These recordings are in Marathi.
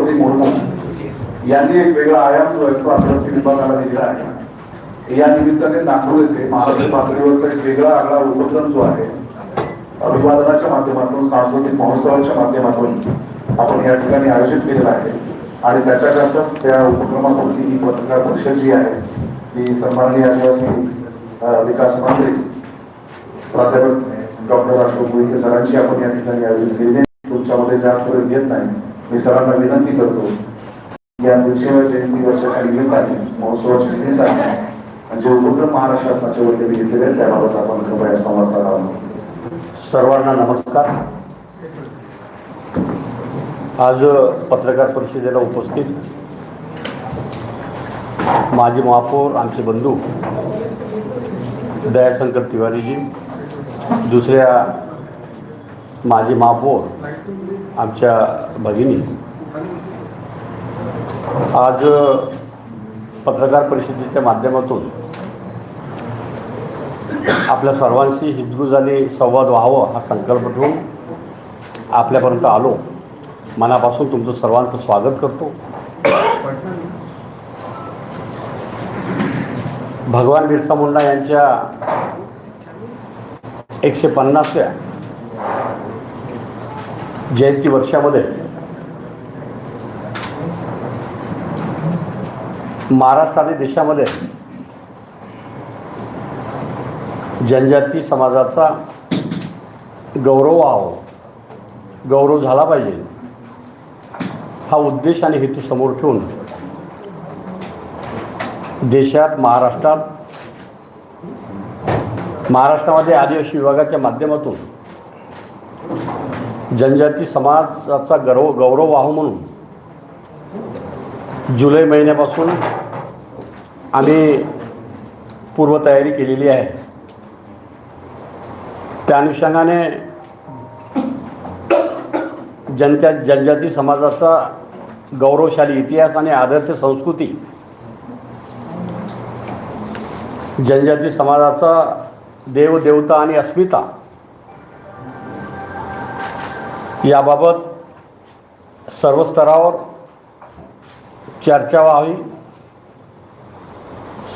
प्रजापती मुर्मू यांनी एक वेगळा आयाम जो आहे तो आदिवासी विभागाला दिला आहे. या निमित्ताने नागपूर येथे महाराष्ट्र पातळीवरचा एक वेगळा आगळा उपक्रम जो आहे अभिवादनाच्या माध्यमातून सांस्कृतिक महोत्सवाच्या माध्यमातून आपण या ठिकाणी आयोजित केलेला आहे. आणि त्याच्याकरता त्या उपक्रमापुरती ही पत्रकार परिषद जी आहे ती सन्माननीय आदिवासी विकास मंत्री प्राध्यापक डॉक्टर अशोक सरांची आपण या ठिकाणी आयोजित केली तुमच्यामध्ये जास्त वेळ घेत नाही. मी सरांना विनंती करतो या दीडशेव्या जयंती वर्षाच्या निमित्ताने महोत्सवाच्या निमित्ताने आणि जे उपक्रम महाराष्ट्र शासनाच्या वतीने घेतलेले आहेत त्याबाबत आपण कृपया संवाद साधावा. सर्वांना नमस्कार. आज पत्रकार परिषदेला उपस्थित माजी महापौर आमचे बंधू दयाशंकर तिवारीजी दुसऱ्या माजी महापौर आमच्या भगिनी. आज पत्रकार परिषदेच्या माध्यमातून आपल्या सर्वांशी हितगुजाने संवाद व्हावं हा संकल्प ठेवून आपल्यापर्यंत आलो. मनापासून तुमचं सर्वांचं स्वागत करतो. भगवान बिरसा मुंडा यांच्या एकशे पन्नासव्या जयंती वर्षामध्ये. महाराष्ट्र आणि देशामध्ये जनजाती समाजाचा गौरव व्हावं गौरव झाला पाहिजे. हा उद्देश आणि हेतू समोर ठेवून देशात महाराष्ट्रात महाराष्ट्रामध्ये आदिवासी विभागाच्या माध्यमातून जनजाती समाजाचा गौरव गौरव व्हावं म्हणून. जुलै महिन्यापासून आम्ही पूर्वतयारी केलेली आहे. त्या अनुषंगाने जनत्या जनजाती समाजाचा गौरवशाली इतिहास आणि आदर्श संस्कृती जनजाती समाजाचा देवदेवता आणि अस्मिता याबाबत सर्व स्तरावर चर्चा व्हावी.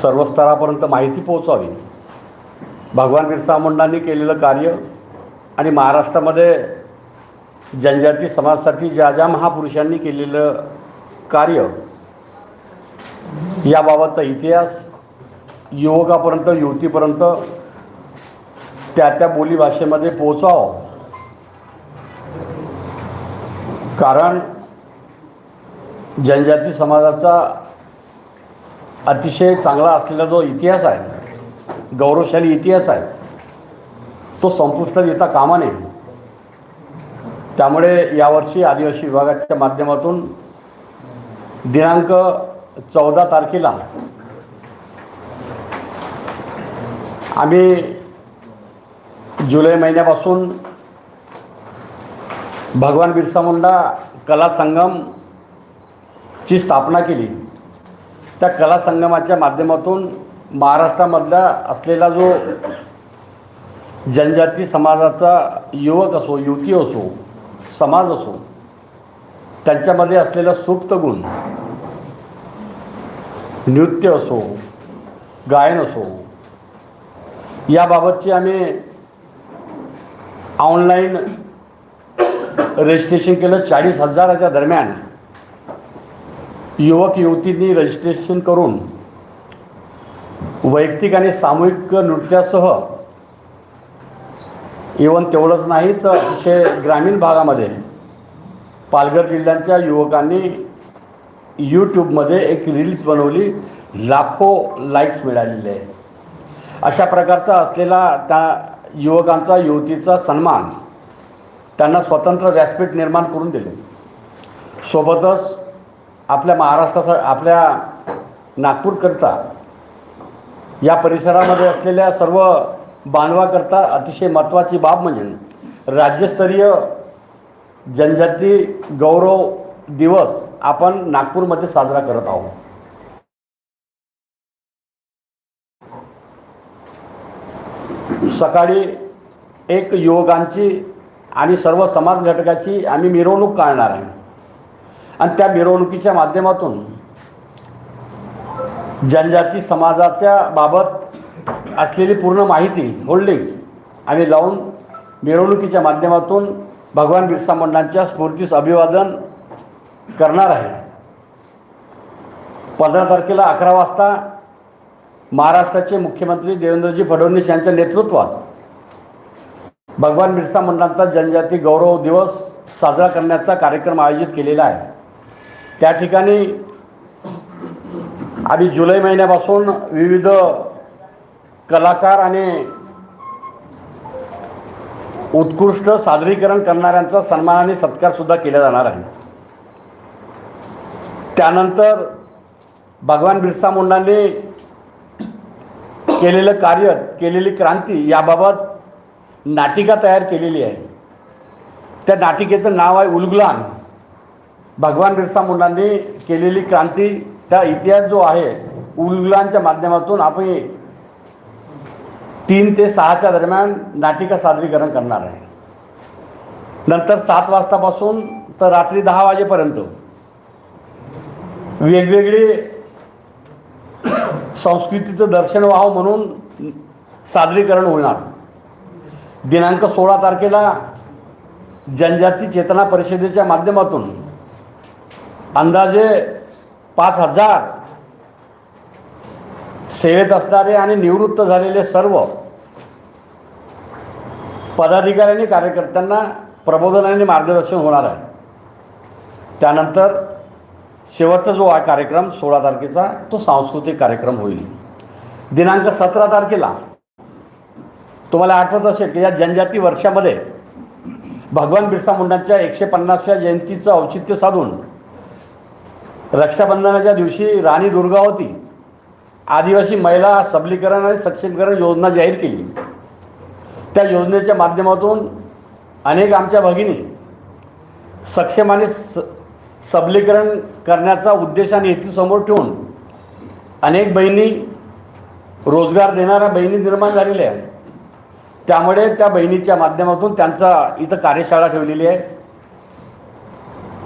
सर्व स्तरापर्यंत माहिती पोहोचावी. भगवान बिरसा मुंडांनी केलेलं कार्य आणि महाराष्ट्रामध्ये जनजाती समाजासाठी ज्या ज्या महापुरुषांनी केलेलं कार्य याबाबतचा इतिहास युवकापर्यंत युवतीपर्यंत त्या त्या बोलीभाषेमध्ये पोचावं कारण जनजाती समाजाचा अतिशय चांगला असलेला जो इतिहास आहे गौरवशाली इतिहास आहे तो संपुष्टात येता कामा नये. त्यामुळे यावर्षी आदिवासी विभागाच्या माध्यमातून दिनांक चौदा तारखेला आम्ही जुलै महिन्यापासून भगवान बिरसा मुंडा कला संगमची स्थापना केली. त्या कला संगमाच्या माध्यमातून महाराष्ट्रामधला असलेला जो जनजाती समाजाचा युवक असो युवती असो समाज असो त्यांच्यामध्ये असलेला सुप्त गुण नृत्य असो गायन असो याबाबतची आम्ही ऑनलाईन रजिस्ट्रेशन केलं चाळीस हजाराच्या दरम्यान. युवक युवतींनी रजिस्ट्रेशन करून वैयक्तिक आणि सामूहिक नृत्यासह इवन तेवढंच नाही तर अतिशय ग्रामीण भागामध्ये पालघर जिल्ह्यांच्या युवकांनी यूट्यूबमध्ये एक रील्स बनवली लाखो लाईक्स मिळालेले आहे अशा प्रकारचा असलेला त्या युवकांचा युवतीचा सन्मान त्यांना स्वतंत्र व्यासपीठ निर्माण करून दिले. सोबतच आपल्या महाराष्ट्राचा आपल्या नागपूरकरता या परिसरामध्ये असलेल्या सर्व बांधवाकरता अतिशय महत्त्वाची बाब म्हणजे राज्यस्तरीय जनजाती गौरव दिवस आपण नागपूरमध्ये साजरा करत आहोत. सकाळी एक युवकांची आणि सर्व समाज घटकाची आम्ही मिरवणूक काढणार आहे. आणि त्या मिरवणुकीच्या माध्यमातून जनजाती समाजाच्या बाबत असलेली पूर्ण माहिती होल्डिंग्स आम्ही लावून मिरवणुकीच्या माध्यमातून भगवान बिरसा मंडळांच्या स्फूर्तीस अभिवादन करणार आहे. पंधरा तारखेला अकरा वाजता महाराष्ट्राचे मुख्यमंत्री देवेंद्रजी फडणवीस यांच्या नेतृत्वात भगवान बिरसा मुंडांचा जनजाती गौरव दिवस साजरा करण्याचा कार्यक्रम आयोजित केलेला आहे. त्या ठिकाणी आम्ही जुलै महिन्यापासून विविध कलाकार आणि उत्कृष्ट सादरीकरण करणाऱ्यांचा सन्मान आणि सत्कारसुद्धा केला जाणार आहे. त्यानंतर भगवान बिरसा मुंडांनी केलेलं कार्य केलेली क्रांती याबाबत नाटिका तयार केलेली आहे. त्या नाटिकेचं नाव आहे उलगुलान. भगवान बिरसा मुंडांनी केलेली क्रांती त्या इतिहास जो आहे उलगुलांच्या माध्यमातून आपण तीन ते सहाच्या दरम्यान नाटिका सादरीकरण करणार आहे. नंतर सात वाजतापासून तर रात्री दहा वाजेपर्यंत वेगवेगळी संस्कृतीचं दर्शन व्हावं म्हणून सादरीकरण होणार. दिनांक सोळा तारखेला जनजाती चेतना परिषदेच्या माध्यमातून अंदाजे पाच हजार सेवेत असणारे आणि निवृत्त झालेले सर्व पदाधिकाऱ्यांनी कार्यकर्त्यांना प्रबोधन आणि मार्गदर्शन होणार आहे. त्यानंतर शेवटचा जो आहे कार्यक्रम सोळा तारखेचा तो सांस्कृतिक कार्यक्रम होईल. दिनांक सतरा तारखेला तुम्हाला आठवत असेल की या जनजाती वर्षामध्ये भगवान बिरसा मुंडांच्या एकशे पन्नासव्या जयंतीचं औचित्य साधून रक्षाबंधनाच्या दिवशी राणी दुर्गावती आदिवासी महिला सबलीकरण आणि सक्षमीकरण योजना जाहीर केली. त्या योजनेच्या माध्यमातून अनेक आमच्या भगिनी सक्षम आणि स सबलीकरण करण्याचा उद्देश आणि हेतूसमोर ठेवून अनेक बहिणी रोजगार देणाऱ्या बहिणी निर्माण झालेल्या आहेत त्यामुळे त्या बहिणीच्या माध्यमातून त्यांचा इथं कार्यशाळा ठेवलेली आहे.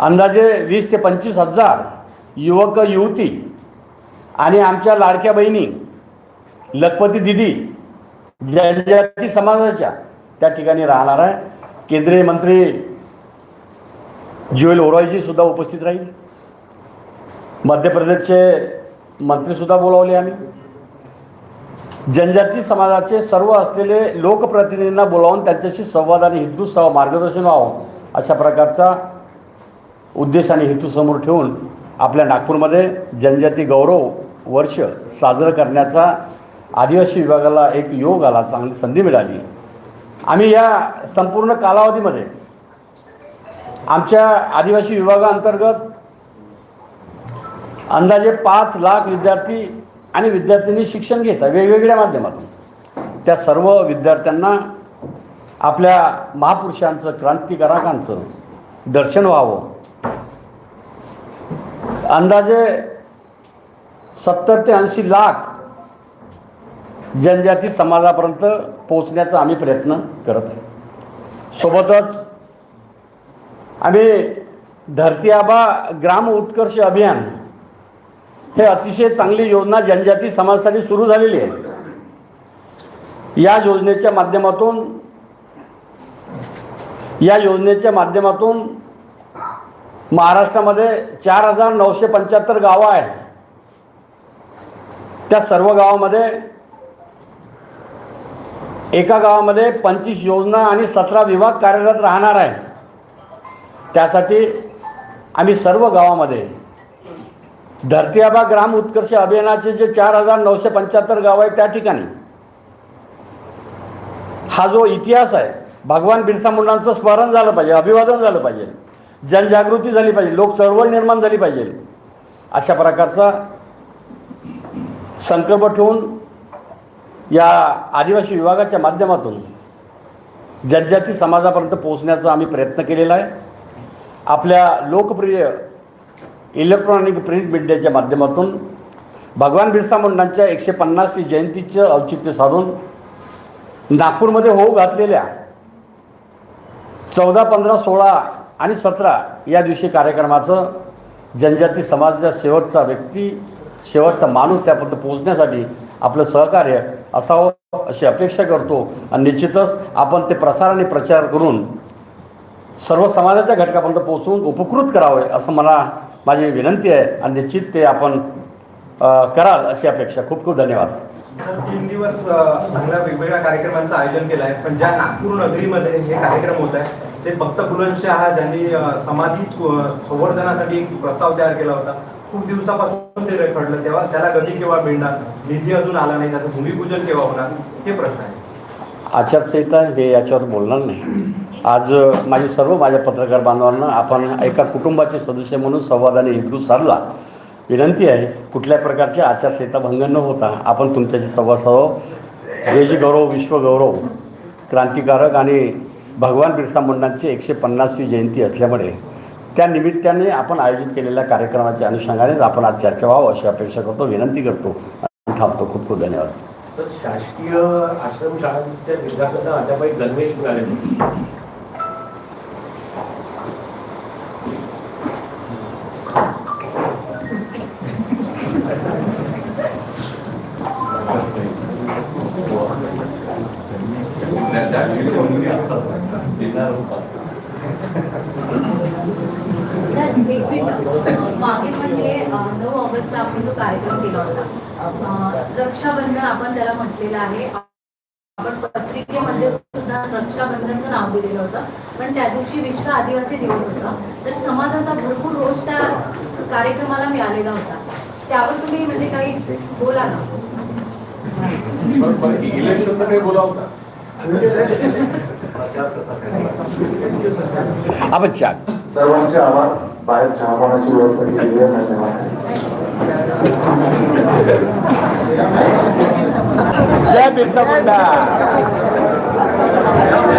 अंदाजे वीस ते पंचवीस हजार युवक युवती आणि आमच्या लाडक्या बहिणी लखपती दिदी जनजाती समाजाच्या त्या ठिकाणी राहणार आहे. केंद्रीय मंत्री ज्युएल ओरॉयजी सुद्धा उपस्थित राहील. मध्य प्रदेशचे मंत्रीसुद्धा बोलावले आम्ही. जनजाती समाजाचे सर्व असलेले लोकप्रतिनिधींना बोलावून त्यांच्याशी संवाद आणि हिंदुत्व मार्गदर्शन व्हावं अशा प्रकारचा उद्देश आणि हेतू समोर ठेवून आपल्या नागपूरमध्ये जनजाती गौरव वर्ष साजरं करण्याचा आदिवासी विभागाला एक योग आला चांगली संधी मिळाली. आम्ही या संपूर्ण कालावधीमध्ये आमच्या आदिवासी विभागाअंतर्गत अंदाजे पाच लाख विद्यार्थी आणि विद्यार्थ्यांनी शिक्षण घेतात वेगवेगळ्या माध्यमातून. त्या सर्व विद्यार्थ्यांना आपल्या महापुरुषांचं क्रांतिकारकांचं दर्शन व्हावं. अंदाजे सत्तर ते ऐंशी लाख जनजाती समाजापर्यंत पोचण्याचा आम्ही प्रयत्न करत आहे. सोबतच आम्ही धरती आबा ग्राम उत्कर्ष अभियान हे अतिशय चांगली योजना जनजाती समाजासाठी सुरू झालेली आहे. या योजनेच्या माध्यमातून या योजनेच्या माध्यमातून महाराष्ट्रामध्ये चार हजार नऊशे पंच्याहत्तर गावं आहे त्या सर्व गावामध्ये एका गावामध्ये पंचवीस योजना आणि सतरा विभाग कार्यरत राहणार आहे त्यासाठी आम्ही सर्व गावामध्ये धरती आबा ग्राम उत्कर्ष अभियानाचे जे चार हजार नऊशे पंच्याहत्तर गाव आहे त्या ठिकाणी. हा जो इतिहास आहे भगवान बिरसा मुंडांचं स्मरण झालं पाहिजे अभिवादन झालं पाहिजे. जनजागृती झाली पाहिजे लोक चळवळ निर्माण झाली पाहिजे. अशा प्रकारचा संकल्प ठेवून या आदिवासी विभागाच्या माध्यमातून जनजाती समाजापर्यंत पोहोचण्याचा आम्ही प्रयत्न केलेला आहे. आपल्या लोकप्रिय इलेक्ट्रॉनिक प्रिंट मीडियाच्या माध्यमातून भगवान बिरसा मुंडांच्या एकशे पन्नासवी जयंतीचं औचित्य साधून नागपूरमध्ये होऊ घातलेल्या चौदा पंधरा सोळा आणि सतरा या दिवशी कार्यक्रमाचं जनजाती समाजाचा शेवटचा व्यक्ती शेवटचा माणूस त्यापर्यंत पोहोचण्यासाठी आपलं सहकार्य असावं अशी अपेक्षा करतो. आणि निश्चितच आपण ते प्रसार आणि प्रचार करून सर्व समाजाच्या घटकापर्यंत पोहोचून उपकृत करावे असं मला माझी विनंती आहे आणि निश्चित ते आपण कराल अशी अपेक्षा. खूप खूप धन्यवाद. तीन दिवस चांगल्या वेगवेगळ्या कार्यक्रमांचं आयोजन केलं आहे पण ज्या नागपूर नगरीमध्ये हे कार्यक्रम होत आहे ते फक्त बुलंदशहा ज्यांनी समाधी संवर्धनासाठी एक प्रस्ताव तयार केला होता खूप दिवसापासून ते रेखडलं. तेव्हा त्याला गती केव्हा मिळणार? निधी अजून आला नाही त्याचं भूमिपूजन केव्हा होणार? हे प्रश्न आहे. आचारसंहिता हे याच्यावर बोलणार नाही. आज माझे सर्व माझ्या पत्रकार बांधवांना आपण एका कुटुंबाचे सदस्य म्हणून संवादाने हिंदू साधला. विनंती आहे कुठल्या प्रकारची आचारसंहिता भंग न होता आपण तुमच्याशी संवाद साधावा. देशगौरव विश्वगौरव क्रांतिकारक आणि भगवान बिरसा मुंडांची एकशे पन्नासवी जयंती असल्यामुळे त्या निमित्ताने आपण आयोजित केलेल्या कार्यक्रमाच्या अनुषंगानेच आपण आज चर्चा व्हावं अशी अपेक्षा करतो विनंती करतो थांबतो. खूप खूप धन्यवाद. शासकीय आश्रमशाळांच्या विद्यार्थ्यांना गणवेश मिळाले नाही सर मागे म्हणजे नऊ ऑगस्टला आपण जो कार्यक्रम केला होता रक्षाबंधन आपण त्याला म्हटलेलं आहे आपण पत्रिकेमध्ये सुद्धा रक्षाबंधनचं नाव दिलेलं होतं पण त्या दिवशी विश्व आदिवासी दिवस होता तर समाजाचा भरपूर रोष त्या कार्यक्रमाला मिळालेला होता त्यावर तुम्ही म्हणजे काही बोला ना इलेक्शनचं काही बोला होता आपण चहा. सर्वांचे आभार. बाहेर चहा पाण्याची व्यवस्था केली आहे धन्यवाद जय बिरसा मुंडा.